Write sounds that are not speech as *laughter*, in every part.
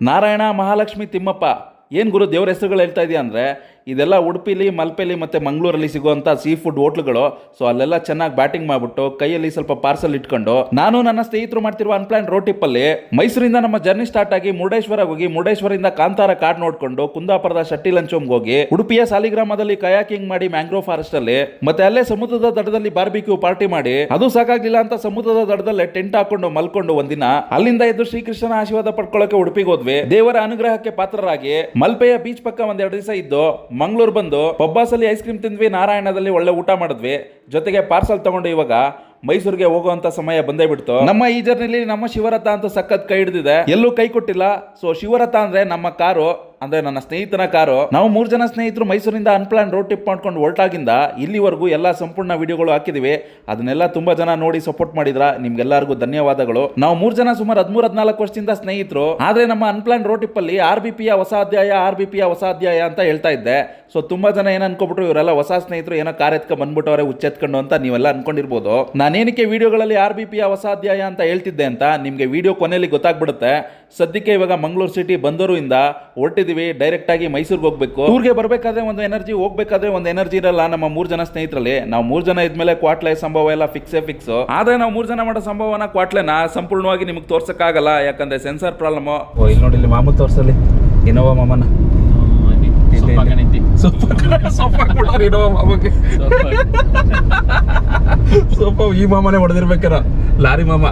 ನಾರಾಯಣ ಮಹಾಲಕ್ಷ್ಮಿ ತಿಮ್ಮಪ್ಪ ಏನು ಗುರು ದೇವ್ರ ಹೆಸರುಗಳು ಹೇಳ್ತಾ ಇದೆಯಾ ಅಂದರೆ ಇದೆಲ್ಲ ಉಡುಪಿಲಿ, ಮಲ್ಪೆಲಿ ಮತ್ತು ಮಂಗಳೂರಲ್ಲಿ ಸಿಗುವಂಥ ಸೀ ಫುಡ್ ಹೋಟ್ಲುಗಳು. ಸೊ ಅಲ್ಲೆಲ್ಲ ಚೆನ್ನಾಗಿ ಬ್ಯಾಟಿಂಗ್ ಮಾಡಿಬಿಟ್ಟು ಕೈಯಲ್ಲಿ ಸ್ವಲ್ಪ ಪಾರ್ಸಲ್ ಇಟ್ಕೊಂಡು, ನಾನು ನನ್ನ ಸ್ನೇಹಿತರು ಮಾಡ್ತಿರುವ ಅನ್ಪ್ಲಾನ್ ರೋಡ್ ಟಿಪ್ಪಲ್ಲಿ ಮೈಸೂರಿಂದ ನಮ್ಮ ಜರ್ನಿ ಸ್ಟಾರ್ಟ್ ಆಗಿ ಮುರುಡೇಶ್ವರ ಹೋಗಿ, ಮುರುಡೇಶ್ವರದಿಂದ ಕಾಂತಾರ ಕಾಡ್ ನೋಡ್ಕೊಂಡು ಕುಂದಾಪುರದ ಶಟ್ಟಿ ಲಂಚೋಮ್ಗೆ ಹೋಗಿ, ಉಡುಪಿಯ ಸಾಲಿಗ್ರಾಮದಲ್ಲಿ ಕಯಾಕಿಂಗ್ ಮಾಡಿ ಮ್ಯಾಂಗ್ರೋ ಫಾರೆಸ್ಟ್ ಅಲ್ಲಿ, ಮತ್ತೆ ಅಲ್ಲೇ ಸಮುದ್ರದ ದಡದಲ್ಲಿ ಬಾರ್ಬಿಕ್ಯೂ ಪಾರ್ಟಿ ಮಾಡಿ, ಅದು ಸಾಕಾಗ್ಲಿಲ್ಲ ಅಂತ ಸಮುದ್ರದ ದಡದಲ್ಲೇ ಟೆಂಟ್ ಹಾಕೊಂಡು ಮಲ್ಕೊಂಡು ಒಂದಿನ, ಅಲ್ಲಿಂದ ಎದ್ದು ಶ್ರೀಕೃಷ್ಣನ ಆಶೀರ್ವಾದ ಪಡ್ಕೊಳ್ಳೋಕೆ ಉಡುಪಿಗೆ ಹೋದ್ವಿ. ದೇವರ ಅನುಗ್ರಹಕ್ಕೆ ಪಾತ್ರರಾಗಿ ಮಲ್ಪೆಯ ಬೀಚ್ ಪಕ್ಕ ಒಂದೆರಡು ದಿವಸ ಇದ್ದು ಮಂಗಳೂರು ಬಂದು ಪಬ್ಬಾಸಲ್ಲಿ ಐಸ್ ಕ್ರೀಮ್ ತಿಂದ್ವಿ ನಾರಾಯಣದಲ್ಲಿ ಒಳ್ಳೆ ಊಟ ಮಾಡಿದ್ವಿ. ಜೊತೆಗೆ ಪಾರ್ಸಲ್ ತಗೊಂಡು ಇವಾಗ ಮೈಸೂರಿಗೆ ಹೋಗುವಂತ ಸಮಯ ಬಂದೇ ಬಿಡ್ತು. ನಮ್ಮ ಈ ಜರ್ನಿಲಿ ನಮ್ಮ ಶಿವರಥ ಅಂತ ಸಖತ್ ಕೈ ಹಿಡಿದಿದೆ. ಎಲ್ಲೂ ಕೈ ಕೊಟ್ಟಿಲ್ಲ. ಸೊ ಶಿವರಥ ಅಂದ್ರೆ ನಮ್ಮ ಕಾರು, ಅಂದ್ರೆ ನನ್ನ ಸ್ನೇಹಿತನ ಕಾರು. ನಾವು ಮೂರ್ ಜನ ಸ್ನೇಹಿತರು ಮೈಸೂರಿಂದ ಅನ್ಪ್ಲಾನ್ ರೋಡ್ ಟ್ರಿಪ್ ಮಾಡ್ಕೊಂಡು ಹೊರಟಾಗಿಂದ ಇಲ್ಲಿವರೆಗೂ ಎಲ್ಲ ಸಂಪೂರ್ಣ ವಿಡಿಯೋಗಳು ಹಾಕಿದಿವಿ. ಅದನ್ನೆಲ್ಲ ತುಂಬಾ ಜನ ನೋಡಿ ಸಪೋರ್ಟ್ ಮಾಡಿದ್ರ. ನಿಮ್ಗೆಲ್ಲರಿಗೂ ಧನ್ಯವಾದಗಳು. ನಾವು ಮೂರ್ ಜನ ಸುಮಾರು ಹದಿಮೂರು, ಹದಿನಾಲ್ಕು ವರ್ಷದಿಂದ ಸ್ನೇಹಿತರು. ಆದ್ರೆ ನಮ್ಮ ಅನ್ಪ್ಲಾನ್ ರೋಡ್ ಟ್ರಿಪ್ ಅಲ್ಲಿ ಆರ್ ಬಿ ಪಿಯ ಹೊಸ ಅಧ್ಯಾಯ ಆರ್ ಬಿ ಪಿಯ ಹೊಸ ಅಧ್ಯಾಯ ಅಂತ ಹೇಳ್ತಾ ಇದ್ದೆ. ಸೊ ತುಂಬಾ ಜನ ಏನ್ ಅನ್ಕೊಬಿಟ್ರು, ಇವರೆಲ್ಲ ಹೊಸ ಸ್ನೇಹಿತರು ಏನೋ ಕಾರ್ ಎತ್ಕ ಬಂದ್ಬಿಟ್ಟವ್ರೆ ಹುಚ್ಚೆತ್ಕೊಂಡು ಅಂತ ನೀವೆಲ್ಲ ಅನ್ಕೊಂಡಿರ್ಬೋದು. ನಾನೇನಕ್ಕೆ ವಿಡಿಯೋಗಳಲ್ಲಿ ಆರ್ ಬಿ ಪಿಯ ಹೊಸ ಅಧ್ಯಾಯ ಅಂತ ಹೇಳ್ತಿದ್ದೆ ಅಂತ ನಿಮಗೆ ವಿಡಿಯೋ ಕೊನೆಯಲ್ಲಿ ಗೊತ್ತಾಗ್ಬಿಡುತ್ತೆ. ಸದ್ಯಕ್ಕೆ ಇವಾಗ ಮಂಗಳೂರು ಸಿಟಿ ಬಂದೂರಿಂದ ಹೊರಟಿದೀವಿ ಡೈರೆಕ್ಟ್ ಆಗಿ ಮೈಸೂರಿಗೆ ಹೋಗ್ಬೇಕು. ಊರಿಗೆ ಬರಬೇಕಾದ್ರೆ ಒಂದು ಎನರ್ಜಿ ಹೋಗ್ಬೇಕಾದ್ರೆ ಒಂದು ಎನರ್ಜಿ ಇರಲ್ಲ ನಮ್ಮ ಮೂರ್ ಜನ ಸ್ನೇಹಿತರಲ್ಲಿ. ನಾವು ಮೂರ್ ಜನ ಇದ್ಮೇಲೆ ಕ್ವಾಟ್ಲೆ ಸಂಭವ ಎಲ್ಲ ಫಿಕ್ಸೇ ಫಿಕ್ಸ್ ಆದ್ರೆ ನಾವು ಮೂರ್ ಜನ ಮಾಡೋ ಸಂಭವನ ಕ್ವಾಟ್ಲೆನ? ಸಂಪೂರ್ಣವಾಗಿ ನಿಮಗೆ ತೋರ್ಸಕ್ಕಾಗಲ್ಲ. ಯಾಕಂದ್ರೆ ಸೆನ್ಸರ್ ಪ್ರಾಬ್ಲಮ್ ಓ ಇಲ್ಲಿ ನೋಡಿ ಇಲ್ಲಿ ಮಾಮೂಲ್ ತೋರ್ಸಲ್ಲಿ. ಇನೋವಾ ಮಾಮನ. ಸ್ವಲ್ಪ ಈ ಮಾಮನೆ ಹೊಡೆದಿರ್ಬೇಕಾರ ಲಾರಿ ಮಾಮ.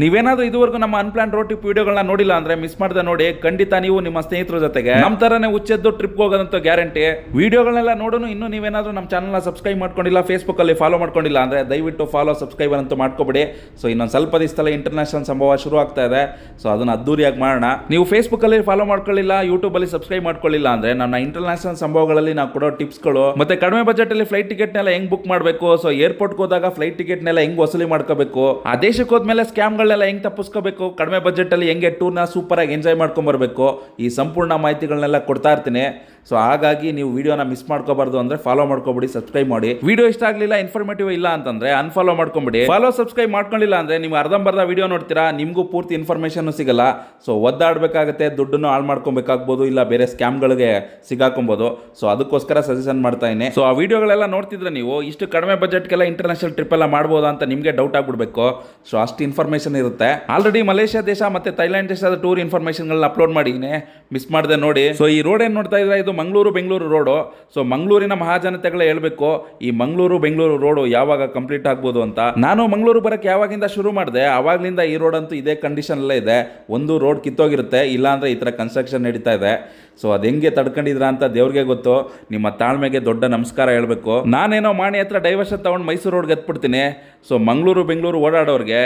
ನೀವೇನಾದ್ರೂ ಇದುವರೆಗೂ ನಮ್ಮ ಅನ್ಪ್ಲಾನ್ ರೋಡ್ ಟ್ರಿಪ್ ವಿಡಿಯೋಗಳನ್ನ ನೋಡಿಲ್ಲ ಅಂದ್ರೆ ಮಿಸ್ ಮಾಡದೆ ನೋಡಿ, ಖಂಡಿತ ನೀವು ನಿಮ್ಮ ಸ್ನೇಹಿತರ ಜೊತೆಗೆ. ನಮ್ಮ ತರನೇ ಉಚ್ಚೆದ್ದು ಟ್ರಿಪ್ ಹೋಗೋದಂತ ಗ್ಯಾರಂಟಿ ವಿಡಿಯೋಗಳನ್ನೆಲ್ಲ ನೋಡೋನು ಇನ್ನು ನೀವೇನಾದ್ರೂ ನಮ್ಮ ಚಾನಲ್ನ ಸಬ್ಸ್ಕ್ರೈಬ್ ಮಾಡ್ಕೊಂಡಿಲ್ಲ ಫೇಸ್ಬುಕ್ ಅಲ್ಲಿ ಫಾಲೋ ಮಾಡ್ಕೊಂಡಿಲ್ಲ ಅಂದ್ರೆ ದಯವಿಟ್ಟು ಫಾಲೋ ಸಬ್ಸ್ಕ್ರೈಬರ್ ಅಂತೂ ಮಾಡ್ಕೊಬಿಡಿ. ಸೊ ಇನ್ನೊಂದು ಸ್ವಲ್ಪ ದಿವಸದಲ್ಲಿ ಇಂಟರ್ನ್ಯಾಷನಲ್ ಸಂಭವ ಶುರು ಆಗ್ತಾ ಇದೆ. ಸೊ ಅದನ್ನ ಅದ್ದೂರಿಯಾಗಿ ಮಾಡೋಣ. ನೀವು ಫೇಸ್ಬುಕ್ ಅಲ್ಲಿ ಫಾಲೋ ಮಾಡ್ಕೊಳ್ಳಿಲ್ಲ ಯೂಟ್ಯೂಬ್ ಅಲ್ಲಿ ಸಬ್ಸ್ಕ್ರೈಬ್ ಮಾಡ್ಕೊಳ್ಳಿಲ್ಲ ಅಂದ್ರೆ ನನ್ನ ಇಂಟರ್ನ್ಯಾಷನಲ್ ಸಂಭವಗಳಲ್ಲಿ ನಾವು ಕೊಡೋ ಟಿಪ್ಸ್ಗಳು ಮತ್ತೆ ಕಡಿಮೆ ಬಜೆಟ್ ಅಲ್ಲಿ ಫ್ಲೈಟ್ ಟಿಕೆಟ್ ನೆಲ್ಲ ಹೆಂಗ್ ಬುಕ್ ಮಾಡಬೇಕು? ಸೊ ಏರ್ಪೋರ್ಟ್ ಹೋದಾಗ ಫ್ಲೈಟ್ ಟಿಕೆಟ್ ನೆಲ್ಲ ಹೆಂಗ್ ವಸೂಲಿ ಮಾಡ್ಕೋಬೇಕು? ಆ ದೇಶಕ್ಕೆ ಹೋದ್ಮೇಲೆ ಸ್ಕ್ಯಾಮ್ಗಳನ್ನೆಲ್ಲ ಹೆಂಗೆ ತಪ್ಪಿಸ್ಕೋಬೇಕು? ಕಡಿಮೆ ಬಜೆಟ್ ಅಲ್ಲಿ ಹೆಂಗೆ ಟೂರ್ನ ಸೂಪರ್ ಆಗಿ ಎಂಜಾಯ್ ಮಾಡ್ಕೊಂಬರ್ಬೇಕು ಈ ಸಂಪೂರ್ಣ ಮಾಹಿತಿಗಳನ್ನೆಲ್ಲ ಕೊಡ್ತಾ ಇರ್ತೀನಿ. ಸೊ ಹಾಗಾಗಿ ನೀವು ವಿಡಿಯೋನ ಮಿಸ್ ಮಾಡ್ಕೋಬಾರ್ದು ಅಂದ್ರೆ ಫಾಲೋ ಮಾಡ್ಕೊಬಿಡಿ ಸಬ್ಸ್ಕ್ರೈಬ್ ಮಾಡಿ. ವಿಡಿಯೋ ಇಷ್ಟ ಆಗಲಿಲ್ಲ ಇನ್ಫಾರ್ಮೇಟಿವ್ ಇಲ್ಲ ಅಂತಂದ್ರೆ ಅನ್ಫಾಲೋ ಮಾಡ್ಕೊಂಬಿಡಿ. ಫಾಲೋ ಸಬ್ಸ್ಕ್ರೈಬ್ ಮಾಡ್ಕೊಂಡಿಲ್ಲ ಅಂದ್ರೆ ನೀವು ಅರ್ಧಂಬರ್ಧ ವಿಡಿಯೋ ನೋಡ್ತೀರಾ, ನಿಮಗೂ ಪೂರ್ತಿ ಇನ್ಫಾರ್ಮೇಷನ್ ಸಿಗಲ್ಲ. ಸೊ ಒದ್ದಾಡಬೇಕಾಗುತ್ತೆ, ದುಡ್ಡನ್ನು ಹಾಳು ಮಾಡ್ಕೊಬೇಕಾಗ್ಬೋದು, ಇಲ್ಲ ಬೇರೆ ಸ್ಕ್ಯಾಮ್ಗಳಿಗೆ ಸಿಗಾಕೊಬೋದು. ಸೊ ಅದಕ್ಕೋಸ್ಕರ ಸಜೆಷನ್ ಮಾಡ್ತಾ ಇದ್ದೀನಿ. ಸೊ ಆ ವಿಡಿಯೋಗಳೆಲ್ಲ ನೋಡ್ತಿದ್ರೆ ನೀವು ಇಷ್ಟು ಕಡಿಮೆ ಬಜೆಟ್ಗೆಲ್ಲ ಇಂಟರ್ನ್ಯಾಷನಲ್ ಟ್ರಿಪ್ ಎಲ್ಲ ಮಾಡ್ಬೋದಾ ಅಂತ ನಿಮಗೆ ಡೌಟ್ ಆಗ್ಬಿಡ್ಬೇಕು. ಸೊ ಅಷ್ಟು ಇನ್ಫಾರ್ಮೇಷನ್ ಇರುತ್ತೆ. ಆಲ್ರೆಡಿ ಮಲೇಷ್ಯಾ ದೇಶ ಮತ್ತೆ ಥೈಲ್ಯಾಂಡ್ ದೇಶದ ಟೂರ್ ಇನ್ಫಾರ್ಮೇಷನ್ಗಳನ್ನ ಅಪ್ಲೋಡ್ ಮಾಡಿದ್ದೀನಿ. ಮಿಸ್ ಮಾಡಿದೆ ನೋಡಿ. ಸೊ ಈ ರೋಡ್ ಏನು ನೋಡ್ತಾ ಇದ್ರೆ ಇದು ಮಂಗಳೂರು ಬೆಂಗಳೂರು ರೋಡು ಸೊ ಮಂಗಳೂರಿನ ಮಹಾಜನತೆಗಳೇ ಹೇಳ್ಬೇಕು, ಈ ಮಂಗಳೂರು ಬೆಂಗಳೂರು ರೋಡು ಯಾವಾಗ ಕಂಪ್ಲೀಟ್ ಆಗ್ಬೋದು ಅಂತ. ನಾನು ಮಂಗಳೂರು ಬರಕ್ಕೆ ಯಾವಾಗಿಂದ ಶುರು ಮಾಡಿದೆ? ಅವಾಗ್ಲಿಂದ ಈ ರೋಡ್ ಅಂತೂ ಇದೇ ಕಂಡೀಷನ್ ಅಲ್ಲೇ ಇದೆ. ಒಂದು ರೋಡ್ ಕಿತ್ತೋಗಿರುತ್ತೆ ಇಲ್ಲಾಂದ್ರೆ ಈ ಥರ ಕನ್ಸ್ಟ್ರಕ್ಷನ್ ನಡೀತಾ ಇದೆ. ಸೊ ಅದು ಹೆಂಗೆ ತಡ್ಕೊಂಡಿದ್ರ ಅಂತ ದೇವ್ರಿಗೆ ಗೊತ್ತು. ನಿಮ್ಮ ತಾಳ್ಮೆಗೆ ದೊಡ್ಡ ನಮಸ್ಕಾರ ಹೇಳಬೇಕು. ನಾನೇನೋ ಮಾಣಿ ಹತ್ರ ಡೈವರ್ಷನ್ ತಗೊಂಡು ಮೈಸೂರು ರೋಡ್ಗೆ ಎತ್ಬಿಡ್ತೀನಿ. ಸೊ ಮಂಗಳೂರು ಬೆಂಗಳೂರು ಓಡಾಡೋರಿಗೆ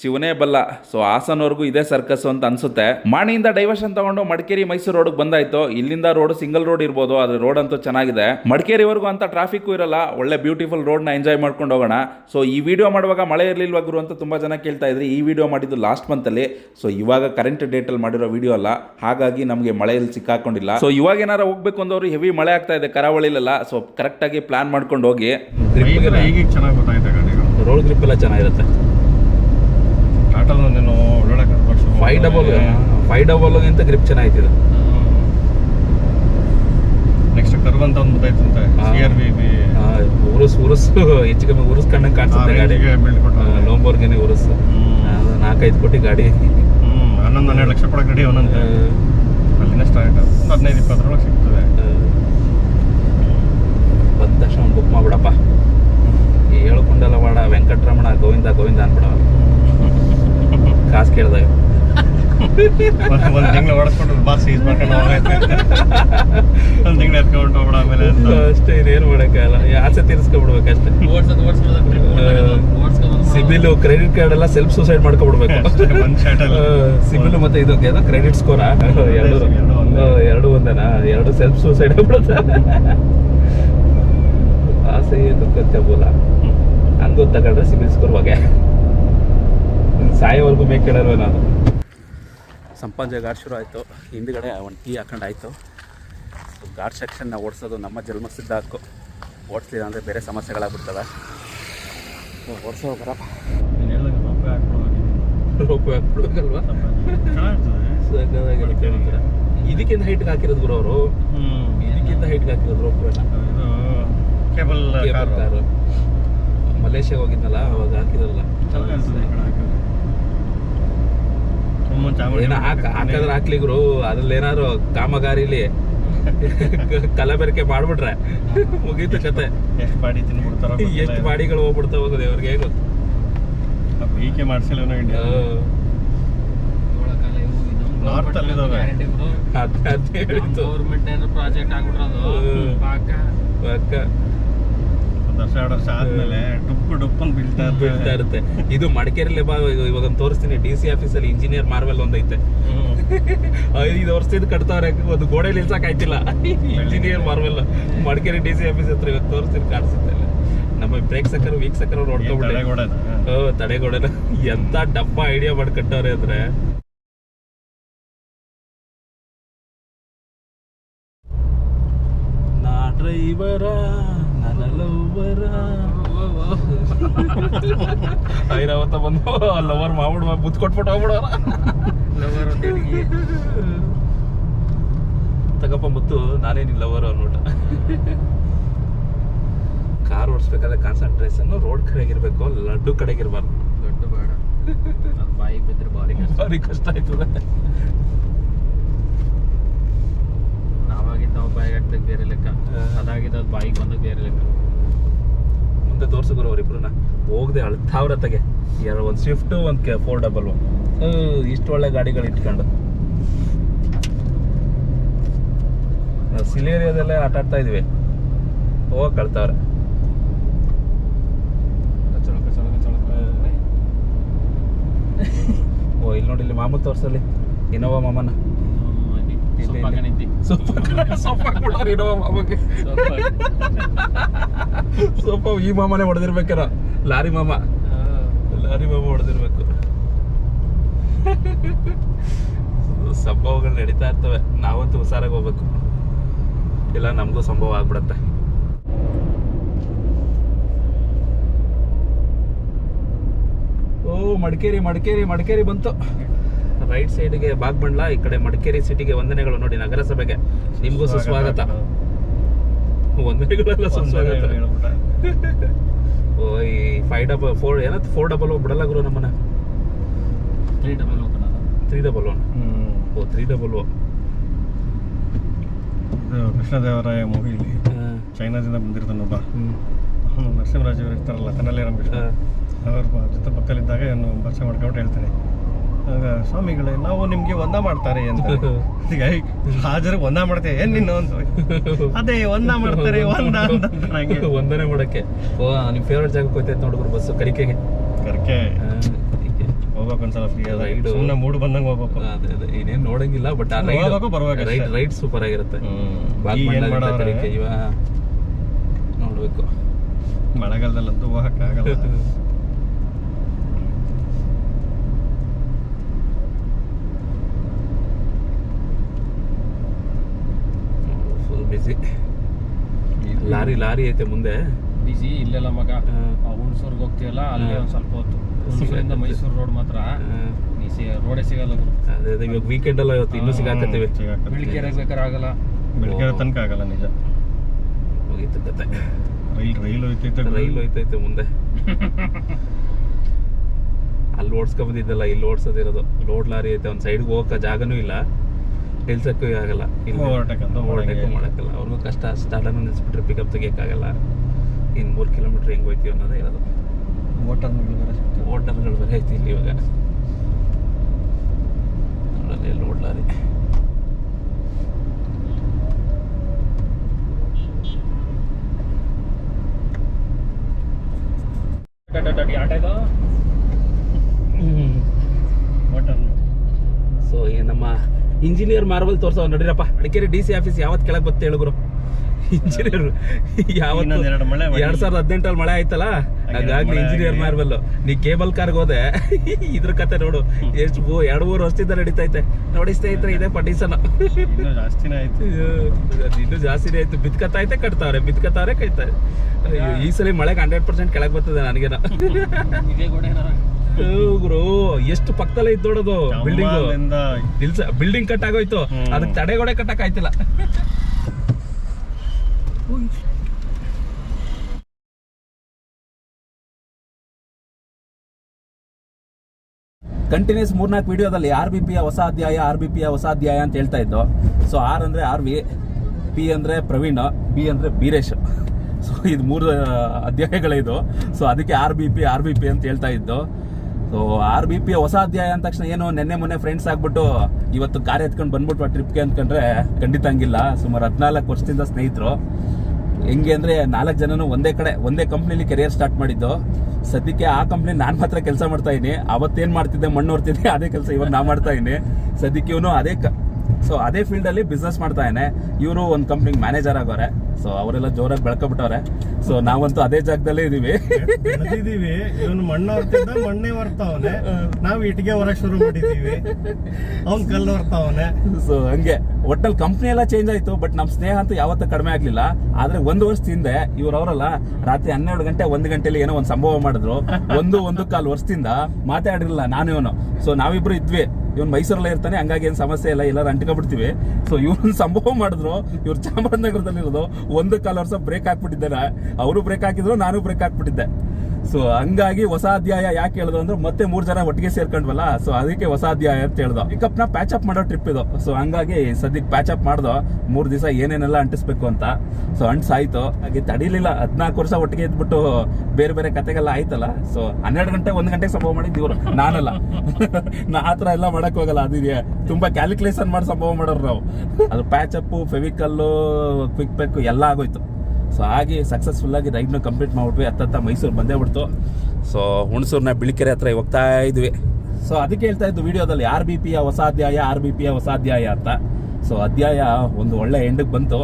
ಶಿವನೇ ಬಲ್ಲ. ಸೊ ಹಾಸನವರೆಗೂ ಇದೇ ಸರ್ಕಸ್ ಅಂತ ಅನ್ಸುತ್ತೆ. ಮಾಣಿಯಿಂದ ಡೈವರ್ಷನ್ ತಗೊಂಡು ಮಡಿಕೇರಿ ಮೈಸೂರು ರೋಡ್ ಬಂದಾಯ್ತು. ಇಲ್ಲಿಂದ ರೋಡ್ ಸಿಂಗಲ್ ರೋಡ್ ಇರ್ಬೋದು ಅದ್ರ ರೋಡ್ ಅಂತೂ ಚೆನ್ನಾಗಿದೆ. ಮಡಿಕೇರಿವರೆಗೂ ಅಂತ ಟ್ರಾಫಿಕ್ ಇರಲ್ಲ. ಒಳ್ಳೆ ಬ್ಯೂಟಿಫುಲ್ ರೋಡ್ನ ಎಂಜಾಯ್ ಮಾಡ್ಕೊಂಡು ಹೋಗೋಣ. ಸೊ ಈ ವಿಡಿಯೋ ಮಾಡುವಾಗ ಮಳೆ ಇರಲಿಲ್ವ ಗುರು ಅಂತ ತುಂಬಾ ಜನ ಕೇಳ್ತಾ ಇದ್ರಿ. ಈ ವಿಡಿಯೋ ಮಾಡಿದ್ದು ಲಾಸ್ಟ್ ಮಂತಲ್ಲಿ ಸೊ ಇವಾಗ ಕರೆಂಟ್ ಡೇಟಲ್ಲಿ ಮಾಡಿರೋ ವಿಡಿಯೋ ಅಲ್ಲ. ಹಾಗಾಗಿ ನಮಗೆ ಮಳೆಯಲ್ಲಿ ಸಿಕ್ಕಾಕೊಂಡಿಲ್ಲ. ಸೊ ಇವಾಗ ಏನಾರ ಹೋಗ್ಬೇಕು ಅಂದವರು ಹೆವಿ ಮಳೆ ಆಗ್ತಾ ಇದೆ. ಕರಾವಳಿಲೆಲ್ಲ. ಸೊ ಕರೆಕ್ಟಾಗಿ ಪ್ಲಾನ್ ಮಾಡ್ಕೊಂಡು ಹೋಗಿ. ರೋಡ್ ಗ್ರಿಪ್ ಎಲ್ಲ ಚೆನ್ನಾಗಿರುತ್ತೆ. ಟಾಟಾದ ನೀನು ಓಡಾಡಕ್ಕೆ ಫೈ ಡಬಲ್ ಫೈ ಡಬಲ್ಗಿಂತ ಗ್ರಿಪ್ ಚೆನ್ನಾಗಿತ್ತು ನೆಕ್ಸ್ಟ್ ಕರ್ವ್ ಅಂತ ಒಂದು ಗೊತ್ತಾಯ್ತಂತೆ. C R B B Urus *laughs* Urus ಹೆಚ್ಚು ಕಮ್ಮಿ ಉರುಸ್ ಕಂಡಂಗೆ ಕಾಣಿಸುತ್ತೆ ಗಾಡಿ. ಬಿಲ್ಡ್ ಕೊಟ್ಟು ಲೋಂಬೋರ್ಗಿನಿ ಉರುಸ್. ನಾಲ್ಕೈದು ಕೋಟಿ ಗಾಡಿ. ಹನ್ನೊಂದು ಹನ್ನೆರಡು ಲಕ್ಷ ಕೊಡಕ್ಕೆ ರೆಡಿ ಅವನಂತೆ. ಅಲ್ಲಿನ ಸ್ಟಾರ್ಟ್ ಹದಿನೈದು ಇಪ್ಪತ್ತರೊಳಗೆ ಸಿಗ್ತದೆ. ಬಂದ ತಕ್ಷಣ ಒಂದು ಬುಕ್ ಮಾಡ್ಬಿಡಪ್ಪ. ಹೇಳ್ಕೊಂಡಲ್ಲ ಬೇಡ ವೆಂಕಟರಮಣ ಗೋವಿಂದ ಗೋವಿಂದ ಅನ್ಬಿಡ ಕಾಸು ಕೇಳಿದಾಗ. ಒಂದು ತಿಂಗಳು ಹೊಡೆಸ್ಕೊಂಡು ಬಾಸ್ ಸೀಸ್ ಮಾಡ್ಕೊಂಡು ಒಂದು ತಿಂಗಳು ಎತ್ಕೊಂಡು ಹೋಗ್ಬಿಡ ಆಮೇಲೆ ಅಷ್ಟೇ ಇನ್ನೇನು ಮಾಡೋಕ್ಕಾಗಲ್ಲ. ಆಸೆ ತೀರಿಸ್ಕೊಬಿಡ್ಬೇಕು ಅಷ್ಟೇ ಸಿಬಿಲ್ ಕ್ರೆಡಿಟ್ ಕಾರ್ಡ್ ಎಲ್ಲ ಸೆಲ್ಫ್ ಸೂಸೈಡ್ ಮಾಡ್ಕೊಬಿಡ್ಬೇಕು. ಸಿಬಿಲ್ ಮತ್ತೆ ಇದು ಏನೋ ಕ್ರೆಡಿಟ್ ಸ್ಕೋರ್ ಎರಡು. ಎರಡು ಒಂದೇ. ಒಂದೇನಾ? ಎರಡು ಸೆಲ್ಫ್ ಸೂಸೈಡ್ ಆಗ್ಬಿಡುತ್ತೆ. ಆಸೆ ಏನು ಬೋಲ? ಹಂಗೆ ತಗೊಂಡ್ರೆ ಸಿಬಿಲ್ ಸ್ಕೋರ್ ಬಗ್ಗೆ? ಸಾಯೋವರೆಗೂ ಮೇಕ್ ಕೇಳಲ್ವ ನಾನು? ಸಂಪಾಜೆ ಘಾಟ್ ಶುರು ಆಯಿತು. ಹಿಂದ್ಗಡೆ ಒಂದು ಟೀ ಹಾಕೊಂಡು ಆಯಿತು. ಘಾಟ್ ಸೆಕ್ಷನ್ನ ಓಡಿಸೋದು ನಮ್ಮ ಜನ್ಮ ಸಿದ್ಧ ಹಾಕು ಓಡಿಸ್ಲಿಲ್ಲ ಅಂದರೆ ಬೇರೆ ಸಮಸ್ಯೆಗಳಾಗ್ಬಿಡ್ತವೆ ಓಡಿಸೋ ಬರಪ್ಪ. ಇದಕ್ಕಿಂತ ಹೈಟ್ಗೆ ಹಾಕಿರೋದು ಗುರು ಅವರು. ಇದಕ್ಕಿಂತ ಹೈಟ್ಗೆ ಹಾಕಿರೋದು rope cable cable car. Malaysia ಹೋಗಿದ್ನಲ್ಲ ಅವಾಗ ಹಾಕಿರಲ್ಲ ಏನ ಹಾಕ ಹಾಕಿದ್ರೆ ಹಾಕ್ಲಿ ಗುರು ಅದ್ರಲ್ಲಿ ಏನಾದ್ರು ಕಾಮಗಾರಿಲಿ *laughs* ಕಲಬೆರಕೆ ಮಾಡ್ಬಿಟ್ರೆ ಮುಗೀತು ಕತೆ. ಎಷ್ಟು ಬಾಡಿ ತಿನ್ಬಿಡ್ತಾರ ಎಷ್ಟು ಬಾಡಿಗಳು ಹೋಗ್ಬಿಡ್ತಾವ ಹೋಗೋದು ಇವ್ರಿಗೆ ಹೇಗೆ. ಗೊತ್ತು ಈಕೆ ಮಾಡ್ಸಿಲ್ಲ ಇಂಡಿಯಾ North ಅಲ್ಲಿ ಗೌರ್ಮೆಂಟ್ ಏನಾದ್ರು ಪ್ರಾಜೆಕ್ಟ್ ಆಗ್ಬಿಟ್ರದು ಹ್ಮ್. ವರ್ಷ ಎರಡು ವರ್ಷ ಆದ್ಮೇಲೆ ಡುಪ್ಪು ಡುಪ್ಪನ್ ಬೀಳ್ತಾ ಬೀಳ್ತಾ ಇರುತ್ತೆ. ಇದು ಮಡಿಕೇರಿಲಿ ಬಾ ಇವಾಗ ತೋರಿಸ್ತೀನಿ. ಡಿ ಸಿ ಆಫೀಸಲ್ಲಿ ಇಂಜಿನಿಯರ್ ಮಾರ್ವೆಲ್ ಒಂದೈತೆ. ಐದು ವರ್ಷದಿಂದ ಕಟ್ತಾವ್ರೆ. ಒಂದು ಗೋಡೆ ನಿಲ್ಸಕ್ ಆಯ್ತಿಲ್ಲ engineer marvel. Madikeri D C office ಹತ್ರ ಇವಾಗ ತೋರಿಸ್ತೀನಿ ಕಾಣಿಸುತ್ತೆ. ನಮ್ಮ ಪ್ರೇಕ್ಷಕರು ವೀಕ್ಷಕರು ಓ ತಡೆಗೋಡೆನ? ಎಂತ ಡಬ್ಬ ಐಡಿಯಾ ಮಾಡಿ ಕಟ್ಟವ್ರೆ ಅಂದ್ರೆ. ನಾ ಡ್ರೈವರ *laughs* ಐರಾವತ್ತ ಬಂದು ಲವರ್ ಮಾಡ್ಬಿಡುವ ಬುತ್ ಕೊಟ್ಬಿಟ್ಟು ಹೋಗ್ಬಿಡೋರ ಲವರ್ ಅಂತ ತಗಪ್ಪ ಮುತ್ತು ನಾನೇ ನಿನ್ ಲವರ್ ಅನ್ಬಿಟ್ಟ ಕಾರ್ ಓಡಿಸ್ಬೇಕಾದ್ರೆ ಕಾನ್ಸಂಟ್ರೇಷನ್ ರೋಡ್ ಕಡೆಗಿರ್ಬೇಕು ಲಡ್ಡು ಕಡೆಗಿರ್ಬಾರ್ದು. ಲಡ್ಡು ಬೇಡ. ಬಾಯಿ ಬಾಯಿಗೆ ಬಿದ್ರೆ ಬಾರಿ ಕಷ್ಟ. ಭಾರಿ ಕಷ್ಟ ಆಯ್ತದೆ. ನಾವಾಗಿದ್ದ ನಾವು ಬಾಯಿಗೆ ಹಾಕ್ದಾಗ ಬೇರೆ ಲೆಕ್ಕ. ಅದಾಗಿದ್ದ ಅದು ಬಾಯಿಗೆ ಬಂದಾಗ ಬೇರೆ ಲೆಕ್ಕ. ಮುಂದೆ ತೋರ್ಸಿದ್ರು ಅವ್ರಿಬ್ರನ್ನ ಹೋಗದೆ ಅಳ್ತಾವ್ರತೆಗೆ. ಎರಡು ಒಂದು ಸ್ವಿಫ್ಟ್ ಒಂದು ಫೋರ್ ಡಬಲ್ ಇಷ್ಟು ಒಳ್ಳೆ ಗಾಡಿಗಳು ಇಟ್ಕೊಂಡು. ನಾವು ಸಿಲೇರಿಯಾದಲ್ಲೇ ಆಟ ಆಡ್ತಾ ಇದೀವಿ. ಹೋಗಕ್ಕೆ ಅಳ್ತಾವ್ರೆ. ಓ ಇಲ್ಲಿ ನೋಡಿ ಇಲ್ಲಿ ಮಾಮೂಲ್ ತೋರ್ಸಲ್ಲಿ. ಇನೋವಾ ಮಾಮನ. ಇಲ್ಲಿ, ಸ್ವಲ್ಪ ಸೊಪ್ಪ ಮಾಮಗೆ ಸೊಪ್ಪ ಈ ಮಾಮನೇ ಹೊಡೆದಿರ್ಬೇಕಾರ ಲಾರಿ ಮಾಮ ಲಾರಿ ಮಾಮ ಹೊಡೆದಿರ್ಬೇಕು ಸಂಭವಗಳು ನಡೀತಾ ಇರ್ತವೆ ನಾವಂತೂ ಹುಷಾರಾಗಿ ಹೋಗ್ಬೇಕು ಇಲ್ಲ ನಮಗೂ ಸಂಭವ ಆಗ್ಬಿಡತ್ತೆ ಓ ಮಡಿಕೇರಿ ಮಡಿಕೇರಿ ಮಡಿಕೇರಿ ಬಂತು ರೈಟ್ ಸೈಡ್ಗೆ ಬಾಗ್ಬಂಡ್ಲ ಈ ಕಡೆ ಮಡಿಕೇರಿ ಸಿಟಿಗೆ ವಂದನೆಗಳು ನೋಡಿ ನಗರಸಭೆಗೆ. ನಿಮಗೂ ಸುಸ್ವಾಗತ. ವಂದನೆಗಳೆಲ್ಲ ಸುಸ್ವಾಗತ. ಓ ಈ ಫೈವ್ ಡಬಲ್ ಫೋರ್ ಏನತ್ ಫೋರ್ ಡಬಲ್ ಬಿಡಲ್ಲ ಗುರು ನಮ್ಮನ್ನ. ತ್ರೀ ಡಬಲ್ ಅದ three double one. O three double O ಇದು ಕೃಷ್ಣದೇವರಾಯ ಮೂವಿಲಿ. ಚೈನಾದಿಂದ ಬಂದಿರ್ತಾನೊಬ್ಬ ನರಸಿಂಹರಾಜ್ ಇರ್ತಾರಲ್ಲ ತನ್ನಲ್ಲಿ ರಮೇಶ್ ಅವ್ರ ಜೊತೆ ಪಕ್ಕದಲ್ಲಿದ್ದಾಗ ಇವನು ಭಾಷೆ ಮಾಡ್ಕೊಂಡು ಹೇಳ್ತಾನೆ. ಸ್ವಾಮಿಗಳೇ ನಾವು ನಿಮ್ಗೆ ಒಂದ ಮಾಡ್ತಾರೆ *laughs* ಅಂತ ಈಗ ಹಾಜರು ಒಂದ ಮಾಡ್ತೇವೆ ಏನ್ ನಿನ್ನ ಅಂತ ಅದೇ ಒಂದ ಮಾಡ್ತಾರೆ *laughs* ಒಂದ ಅಂತ ನಂಗೆ *laughs* ಒಂದನೇ ಮಾಡಕ್ಕೆ. ಓ ನಿಮ್ ಫೇವ್ರೆಟ್ ಜಾಗಕ್ಕೆ ಹೋಗ್ತೈತೆ ನೋಡಿದ್ರು ಬಸ್ ಕರಿಕೆಗೆ. ಕರ್ಕೆ. ಹೋಗ್ಬೇಕು ಒಂದ್ಸಲ ಫ್ರೀ ಅದ. ಸುಮ್ಮನೆ ಮೂಡು ಬಂದಂಗ ಹೋಗ್ಬೇಕು. ಅದೇ ಅದೇ. ಏನೇನ್ ನೋಡಂಗಿಲ್ಲ ಬಟ್ ಆ ಹೋಗ್ಬೇಕು, ಬರ್ಬೇಕು. ರೈಡ್ ರೈಡ್ ಸೂಪರ್ ಆಗಿರುತ್ತೆ. ಏನ್ ಮಾಡವ್ರೆ? ಕರಿಕೆ ಇವ ನೋಡ್ಬೇಕು. ಮಳೆಗಾಲದಲ್ಲಂತೂ ಹೋಗಕ್ಕಾಗಲ್ಲ ಫುಲ್ ಬಿಸಿ ಲಾರಿ ಲಾರಿ ಐತೆ ಮುಂದೆ. ಬಿಸಿ ಇಲ್ಲೆಲ್ಲ ಮಗ? ಹುಣಸೂರ್ಗೆ ಹೋಗ್ತೀವಲ್ಲ ಅಲ್ಲಿ. ಒಂದ್ ಸ್ವಲ್ಪ ಹೊತ್ತು. ಹುಣಸೂರಿಂದ *laughs* ಮೈಸೂರು ರೋಡ್ ಮಾತ್ರ. ರೋಡೇ ಸಿಗಲ್ಲ ಅದೇ ಅದೇ ಇವಾಗ ವೀಕೆಂಡ್ ಎಲ್ಲ ಇವತ್ತು ಇನ್ನೂ ಸಿಗಾಕತ್ತೀವಿ. ಬೆಳಿಗ್ಗೆ ಬೇಕಾದ್ರೆ ಆಗಲ್ಲ. ಬೆಳಿಗ್ಗೆ ತನಕ ಆಗಲ್ಲ ನಿಜ. ಹೋಗಿತ್ತು ಕತೆ ರೈಲ್ ರೈಲ್ ಹೋಯ್ತೈತೆ ರೈಲ್ ಹೋಯ್ತೈತೆ ಮುಂದೆ. *laughs* ಅಲ್ಲಿ ಓಡಿಸ್ಕೊಂಡ್ ಬಂದಿದ್ದಲ್ಲ ಇಲ್ಲಿ ಓಡಿಸೋದಿರೋದು. ಲೋಡ್ ಲಾರಿ ಐತೆ ಒಂದ್ ಸೈಡ್ಗೆ ಹೋಗಕ್ಕೆ ಜಾಗನೂ ಇಲ್ಲ. ನಿಲ್ಸಕ್ಕೂ ಆಗಲ್ಲ. ಅಂತೂ ಓವರ್ಟೇಕು. ಮಾಡಕ್ಕಲ್ಲ. ಅವ್ರಿಗೂ ಕಷ್ಟ. ಸ್ಟಾರ್ಟನ್ನು ನಿಲ್ಸ್ಬಿಟ್ರೆ ಪಿಕಪ್ ತೆಗಿಯಕ್ಕಾಗಲ್ಲ ಇನ್ನು ಮೂರು ಕಿಲೋಮೀಟ್ರ್ ಹೆಂಗೆ ಹೋಯ್ತೀವಿ ಅನ್ನೋದೇ ಇರೋದು. ಮೋಟರ್ ಬೇರೆ ಓಟರ್ಗಳು ಬೇರೆ ಐತಿ ಇಲ್ಲಿ ಇವಾಗ. ನೋಡಲ್ಲ ಎಲ್ಲಿ ಲೋಡ್ ಲಾರಿ ಆಟ ಇದು ಮೋಟರ್ ಸೊ ಈ ನಮ್ಮ ಇಂಜಿನಿಯರ್ ಮಾರ್ಬಲ್ ತೋರ್ಸವ್ ನೋಡಿರಪ್ಪ. ಮಡಿಕೇರಿ ಡಿ ಸಿ ಆಫೀಸ್ ಯಾವತ್ ಕೆಳಗೆ ಬತ್ತೆ ಹೇಳಿದ್ರು ಇಂಜಿನಿಯರ್ ಯಾವತ್ತು ಎರಡು ಸಾವಿರದ ಹದಿನೆಂಟಲ್ಲಿ ಮಳೆ ಆಯ್ತಲ್ಲ? ಹಾಗಾಗಿ ಇಂಜಿನಿಯರ್. ಮಾರ್ಬಲ್ ನೀ ಕೇಬಲ್ ಕಾರ್ಗೆ ಹೋದೆ. *laughs* ಇದ್ರ ಕತೆ ನೋಡು. ಎಷ್ಟು ಎರಡು ಮೂರು ವರ್ಷದಿಂದ ನಡೀತೈತೆ. ನೋಡಿ ಸ್ನೇಹಿತರೆ ಇದೆ ಪಟೀಸನ ಇನ್ನೂ ಜಾಸ್ತಿನೇ ಆಯ್ತು. ಇನ್ನೂ ಐತೆ ಆಯ್ತು. ಬಿತ್ಕತ್ತೈತೆ ಕಟ್ತಾವ್ರೆ. ಬಿತ್ಕತ್ತಾವ್ರೆ ಕೈತಾರೆ ಅಯ್ಯೋ, ಈ ಸಲ ಮಳೆಗೆ ಹಂಡ್ರೆಡ್ ಪರ್ಸೆಂಟ್ ಕೆಳಗೆ ಬರ್ತದೆ ನನಗೇನ. ಗುರು ಎಷ್ಟು ಪಕ್ಕದಲ್ಲೇ ಇದ್ದು ನೋಡೋದು ಬಿಲ್ಡಿಂಗ್ ಬಿಲ್ಡಿಂಗ್ ಕಟ್ ಆಗೋಯ್ತು. ಅದಕ್ಕೆ ತಡೆಗೋಡೆ ಕಟ್ಟಕ್ ಆಯ್ತಿಲ್ಲ. ಕಂಟಿನ್ಯೂಸ್ ಮೂರ್ನಾಲ್ಕು ವಿಡಿಯೋದಲ್ಲಿ ಆರ್ ಬಿ ಪಿಯ ಹೊಸ ಅಧ್ಯಾಯ ಆರ್ ಬಿ ಪಿಯ ಹೊಸ ಅಧ್ಯಾಯ ಅಂತ ಹೇಳ್ತಾ ಇದ್ದು. ಸೊ ಆರ್ ಅಂದ್ರೆ ಆರ್ ಬಿ ಪಿ ಅಂದ್ರೆ ಪ್ರವೀಣ್ ಬಿ ಅಂದ್ರೆ ಬೀರೇಶ್. ಸೊ ಇದು ಮೂರು ಅಧ್ಯಾಯಗಳಿದು ಸೊ ಅದಕ್ಕೆ R B P R B P ಅಂತ ಹೇಳ್ತಾ ಇದ್ದು. ಸೊ ಆರ್ ಬಿ ಪಿ ಹೊಸ ಅಧ್ಯಾಯ ಅಂದ ತಕ್ಷಣ ಏನು ನೆನ್ನೆ ಮೊನ್ನೆ ಫ್ರೆಂಡ್ಸ್ ಆಗ್ಬಿಟ್ಟು ಇವತ್ತು ಕಾರ್ ಎತ್ಕೊಂಡು ಬಂದ್ಬಿಟ್ಟು ಟ್ರಿಪ್ಗೆ ಅಂದ್ಕೊಂಡ್ರೆ ಖಂಡಿತ ಹಂಗಿಲ್ಲ. ಸುಮಾರು ಹದಿನಾಲ್ಕು ವರ್ಷದಿಂದ ಸ್ನೇಹಿತರು. ಹೆಂಗೆ ಅಂದ್ರೆ ನಾಲ್ಕು ಜನನು ಒಂದೇ ಕಡೆ, ಒಂದೇ ಕಂಪ್ನಿಲಿ ಕೆರಿಯರ್ ಸ್ಟಾರ್ಟ್ ಮಾಡಿದ್ದು. ಸದ್ಯಕ್ಕೆ ಆ ಕಂಪ್ನಿ ನಾನು ಮಾತ್ರ ಕೆಲಸ ಮಾಡ್ತಾ ಇದ್ದೀನಿ. ಅವತ್ತೇನ್ ಮಾಡ್ತಿದ್ದೆ ಮಣ್ಣು ಹೊರ್ತಿದ್ದೆ ಅದೇ ಕೆಲಸ ಇವಾಗ ನಾ ಮಾಡ್ತಾ ಇದ್ದೀನಿ. ಸದ್ಯಕ್ಕೆ ಇವನು ಅದೇ ಸೊ ಅದೇ ಫೀಲ್ಡ್ ಅಲ್ಲಿ ಬಿಸ್ನೆಸ್ ಮಾಡ್ತಾ ಇದ್ದಾನೆ. ಇವರು ಒಂದು ಕಂಪ್ನಿಗೆ ಮ್ಯಾನೇಜರ್ ಆಗೋರೆ. ಸೊ ಅವರೆಲ್ಲ ಜೋರಾಗಿ ಬೆಳ್ಕೊಬಿಟ್ಟವ್ರೆ. ಸೊ ನಾವಂತೂ ಅದೇ ಜಾಗದಲ್ಲೇ ಇದೀವಿ. ಇದೀವಿ ಇವನು ಮಣ್ಣು ಹೊರ್ತಿದ್ದ ಮಣ್ಣೆ ಹೊರ್ತಾವನೆ. ನಾವು ಇಟ್ಟಿಗೆ ಹೊರಕ್ ಶುರು ಮಾಡಿದೀವಿ. ಅವ್ನ್ ಕಲ್ಲು ಹೊರ್ತಾವನೆ. ಸೊ ಹಂಗೆ. ಒಟ್ಟಲ್ಲಿ ಕಂಪ್ನಿ ಎಲ್ಲ ಚೇಂಜ್ ಆಯ್ತು ಬಟ್ ನಮ್ಮ ಸ್ನೇಹ ಅಂತೂ ಯಾವತ್ತೂ ಕಡಿಮೆ ಆಗ್ಲಿಲ್ಲ. ಆದ್ರೆ ಒಂದು ವರ್ಷ ಹಿಂದೆ ಇವ್ರು ಅವರಲ್ಲ ರಾತ್ರಿ ಹನ್ನೆರಡು ಗಂಟೆ ಒಂದು ಗಂಟೆಲಿ ಏನೋ ಒಂದು ಸಂಭವ ಮಾಡಿದ್ರು. ಒಂದು ಒಂದು ಕಾಲು ವರ್ಷದಿಂದ ಮಾತಾಡಿರಲಿಲ್ಲ ನಾನು ಇವನು. ಸೊ ನಾವಿಬ್ರು ಇದ್ವಿ. ಇವ್ನು ಮೈಸೂರಲ್ಲೇ ಇರ್ತಾನೆ, ಹಂಗಾಗಿ ಏನು ಸಮಸ್ಯೆ ಇಲ್ಲ, ಎಲ್ಲರೂ ಅಂಟ್ಕೊಬಿಡ್ತೀವಿ ಸೊ ಇವ್ನ ಸಂಭವ ಮಾಡಿದ್ರು, ಇವ್ರು ಚಾಮರಾಜನಗರದಲ್ಲಿರೋದು, ಒಂದು ಕಾಲ ವರ್ಷ ಬ್ರೇಕ್ ಹಾಕ್ಬಿಟ್ಟಿದ್ದಾರೆ. ಅವರು ಬ್ರೇಕ್ ಹಾಕಿದ್ರು, ನಾನು ಬ್ರೇಕ್ ಹಾಕ್ಬಿಟ್ಟಿದ್ದೆ. ಸೊ ಹಂಗಾಗಿ ಹೊಸ ಅಧ್ಯಾಯ ಯಾಕೆ ಹೇಳ್ದು ಅಂದ್ರೆ ಮತ್ತೆ ಮೂರ್ ಜನ ಒಟ್ಟಿಗೆ ಸೇರ್ಕೊಂಡ್ವಲ್ಲ ಸೊ ಅದಕ್ಕೆ ಹೊಸ ಅಧ್ಯಾಯ ಅಂತ ಹೇಳ್ದ. ಪಿಕಪ್ನ ಪ್ಯಾಚ್ ಅಪ್ ಮಾಡೋ ಟ್ರಿಪ್ ಇದು. ಸೊ ಹಂಗಾಗಿ ಸದ್ಯಕ್ಕೆ ಪ್ಯಾಚ್ ಅಪ್ ಮಾಡ್ದು. ಮೂರ್ ದಿವಸ ಏನೇನೆಲ್ಲ ಅಂಟಿಸ್ಬೇಕು ಅಂತ. ಸೊ ಅಂಟ್ಸಾಯ್ತು. ಹಾಗೆ ತಡಿಲಿಲ್ಲ. ಹದ್ನಾಲ್ಕು ವರ್ಷ ಒಟ್ಟಿಗೆ ಇದ್ಬಿಟ್ಟು ಬೇರೆ ಬೇರೆ ಕತೆಗೆಲ್ಲ ಆಯ್ತಲ್ಲ. ಸೊ ಹನ್ನೆರಡು ಗಂಟೆ ಒಂದ್ ಗಂಟೆಗೆ ಸಂಭವ ಮಾಡಿದ್ದು ಇವ್ರು. ನಾನಲ್ಲ. ನಾ ಆತರ ಎಲ್ಲ ಮಾಡಕ್ ಹೋಗಲ್ಲ. ಅದು ಇದೆ. ತುಂಬಾ ಕ್ಯಾಲ್ಕುಲೇಷನ್ ಮಾಡಿ ಸಂಭವ ಮಾಡೋರು ನಾವು. ಅದು ಪ್ಯಾಚ್ ಅಪ್ ಫೆವಿಕಲ್ಲು ಕ್ವಿಕ್ ಪೆಕ್ ಎಲ್ಲ ಆಗೋಯ್ತು. ಸೊ ಹಾಗೆ ಸಕ್ಸಸ್ಫುಲ್ ಆಗಿ ರೈಡ್ನ ಕಂಪ್ಲೀಟ್ ಮಾಡಿಬಿಟ್ವಿ. ಹತ್ತತ್ತ ಮೈಸೂರು ಬಂದೇ ಬಿಡ್ತು. ಸೊ ಹುಣಸೂರಿನ ಬಿಳಿಕೆರೆ ಹತ್ರ ಹೋಗ್ತಾ ಇದ್ವಿ. ಸೊ ಅದಕ್ಕೆ ಹೇಳ್ತಾ ಇದ್ದು ವಿಡಿಯೋದಲ್ಲಿ ಆರ್ ಬಿ ಪಿಯ ಹೊಸ ಅಧ್ಯಾಯ ಆರ್ ಬಿ ಪಿಯ ಹೊಸ ಅಧ್ಯಾಯ ಅಂತ. ಸೊ ಅಧ್ಯಾಯ ಒಂದು ಒಳ್ಳೆ ಎಂಡಿಗೆ ಬಂತು.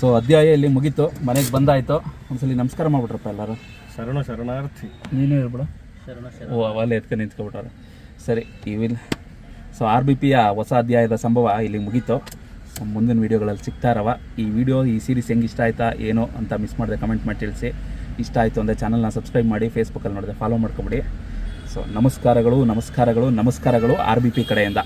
ಸೊ ಅಧ್ಯಾಯ ಇಲ್ಲಿ ಮುಗೀತು. ಮನೆಗೆ ಬಂದಾಯ್ತು. ಒಂದ್ಸಲಿ ನಮಸ್ಕಾರ ಮಾಡ್ಬಿಟ್ರಪ್ಪ ಎಲ್ಲರೂ. ಶರಣ ಶರಣಾರ್ಥಿ. ನೀನು ಹೇಳ್ಬಿಡು. ಶರಣ ಶರಣ. ಓ ಅವಲ್ಲೇ ಎತ್ಕೊಂಡು ನಿಂತ್ಕೊಬಿಟ್ಟಾರ ಸರಿ ಇವಿಲ್ ಸೊ ಆರ್ ಬಿ ಪಿಯ ಹೊಸ ಅಧ್ಯಾಯದ ಸಂಭವ ಇಲ್ಲಿ ಮುಗೀತು. ಮುಂದಿನ ವೀಡಿಯೋಗಳಲ್ಲಿ ಸಿಗ್ತಾ ಇರವ ಈ ವಿಡಿಯೋ, ಈ ಸೀರೀಸ್ ಹೆಂಗೆ ಇಷ್ಟ ಆಯ್ತಾ, ಏನೋ ಅಂತ ಮಿಸ್ ಮಾಡಿದೆ ಕಮೆಂಟ್ ಮಾಡಿ ತಿಳಿಸಿ. ಇಷ್ಟ ಆಯಿತು ಅಂದರೆ ಚಾನಲ್ನ ಸಬ್ಸ್ಕ್ರೈಬ್ ಮಾಡಿ ಫೇಸ್ಬುಕ್ಕಲ್ಲಿ ನೋಡಿದೆ ಫಾಲೋ ಮಾಡ್ಕೊಬಿಡಿ. ಸೊ ನಮಸ್ಕಾರಗಳು ನಮಸ್ಕಾರಗಳು ನಮಸ್ಕಾರಗಳು ಆರ್ ಬಿ ಪಿ ಕಡೆಯಿಂದ.